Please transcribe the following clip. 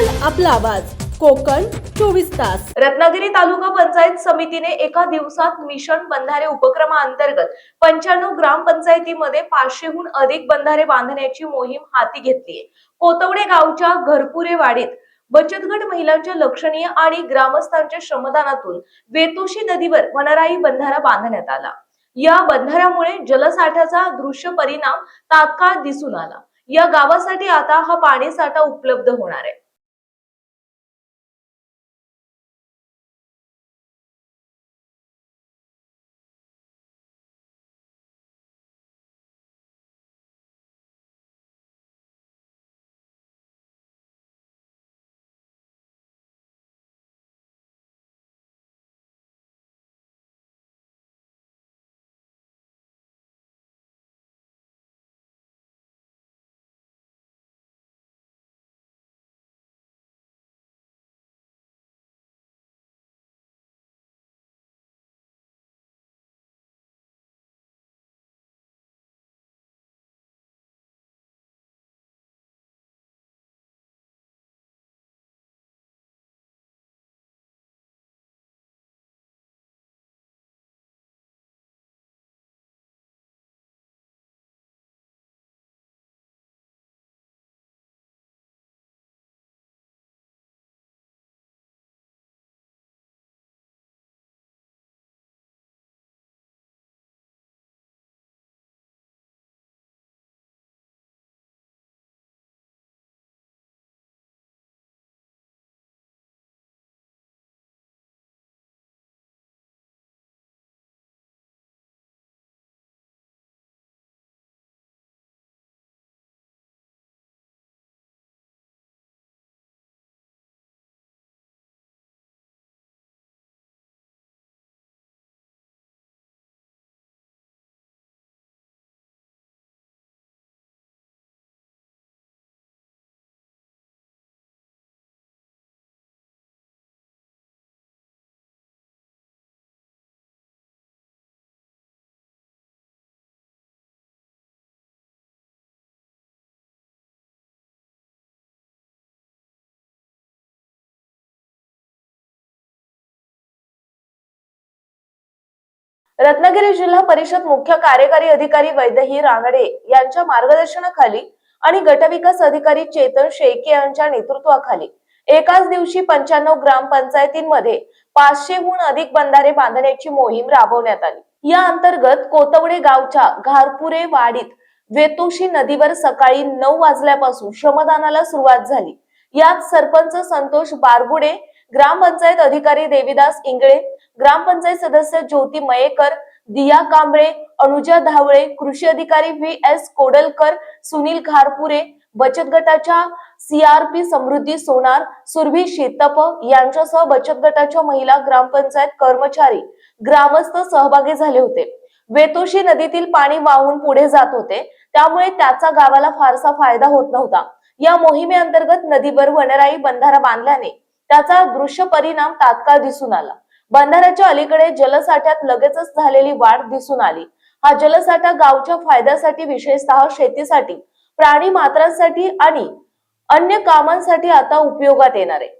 आपला आवाज. कोकण चोवीस तास. रत्नागिरी तालुका पंचायत समितीने एका दिवसात मिशन बंधारे उपक्रमाअंतर्गत पंच्याण्णव ग्रामपंचायतीमध्ये पाचशेहून अधिक बंधारे बांधण्याची मोहीम हाती घेतली कोतवडे गावच्या घरपुरे वाडीत बचत गट महिलांच्या लक्षणीय आणि ग्रामस्थांच्या श्रमदानातून वेतोशी नदीवर वनराई बंधारा बांधण्यात आला. या बंधाऱ्यामुळे जलसाठ्याचा दृश्य परिणाम तात्काळ दिसून आला. या गावासाठी आता हा पाणी साठा उपलब्ध होणार आहे. रत्नागिरी जिल्हा परिषद मुख्य कार्यकारी अधिकारी वैदही रांगडे यांच्या मार्गदर्शनाखाली आणि गटविकास अधिकारी चेतन शेळके यांच्या नेतृत्वाखाली एकाच दिवशी पंच्याण्णव ग्रामपंचायतींमध्ये पाचशेहून अधिक बंधारे बांधण्याची मोहीम राबवण्यात आली. या अंतर्गत कोतवडे गावच्या घारपुरे वाडीत वेतोशी नदीवर सकाळी नऊ वाजल्यापासून श्रमदानाला सुरुवात झाली. यात सरपंच संतोष बारगुडे ग्रामपंचायत अधिकारी देविदास इंगळे ग्रामपंचायत सदस्य ज्योती मयेकर दिया कांबळे अनुजा धावळे कृषी अधिकारी व्ही एस कोडलकर सुनील खारपुरे बचत गटाच्या सीआरपी समृद्धी सोनार सुरभी शेतप यांच्यासह बचत गटाच्या महिला ग्रामपंचायत कर्मचारी ग्रामस्थ सहभागी झाले होते. वेतोशी नदीतील पाणी वाहून पुढे जात होते. त्यामुळे त्याचा गावाला फारसा फायदा होत नव्हता. या मोहिमेअंतर्गत नदीवर वनराई बंधारा बांधल्याने त्याचा दृश्य परिणाम तात्काळ दिसून आला. बंधाऱ्याच्या अलीकडे जलसाठ्यात लगेचच झालेली वाढ दिसून आली. हा जलसाठा गावच्या फायद्यासाठी विशेषतः शेतीसाठी प्राणी मात्रांसाठी आणि अन्य कामांसाठी आता उपयोगात येणार आहे.